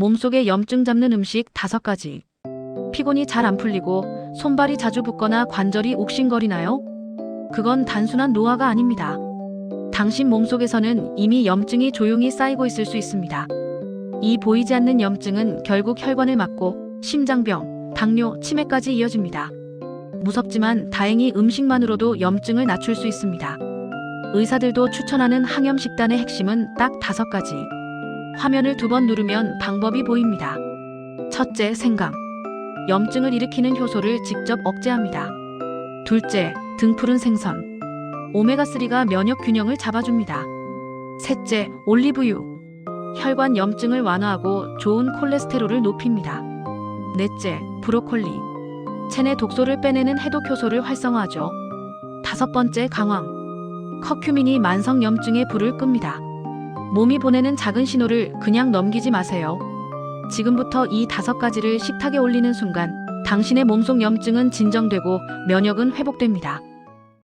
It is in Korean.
몸속에 염증 잡는 음식 다섯 가지. 피곤이 잘 안 풀리고 손발이 자주 붓거나 관절이 옥신거리나요? 그건 단순한 노화가 아닙니다. 당신 몸속에서는 이미 염증이 조용히 쌓이고 있을 수 있습니다. 이 보이지 않는 염증은 결국 혈관을 막고 심장병, 당뇨, 치매까지 이어집니다. 무섭지만 다행히 음식만으로도 염증을 낮출 수 있습니다. 의사들도 추천하는 항염 식단의 핵심은 딱 다섯 가지. 화면을 두 번 누르면 방법이 보입니다. 첫째, 생강. 염증을 일으키는 효소를 직접 억제합니다. 둘째, 등푸른 생선. 오메가3가 면역 균형을 잡아줍니다. 셋째, 올리브유. 혈관 염증을 완화하고 좋은 콜레스테롤을 높입니다. 넷째, 브로콜리. 체내 독소를 빼내는 해독 효소를 활성화하죠. 다섯 번째, 강황. 커큐민이 만성 염증의 불을 끕니다. 몸이 보내는 작은 신호를 그냥 넘기지 마세요. 지금부터 이 다섯 가지를 식탁에 올리는 순간 당신의 몸속 염증은 진정되고 면역은 회복됩니다.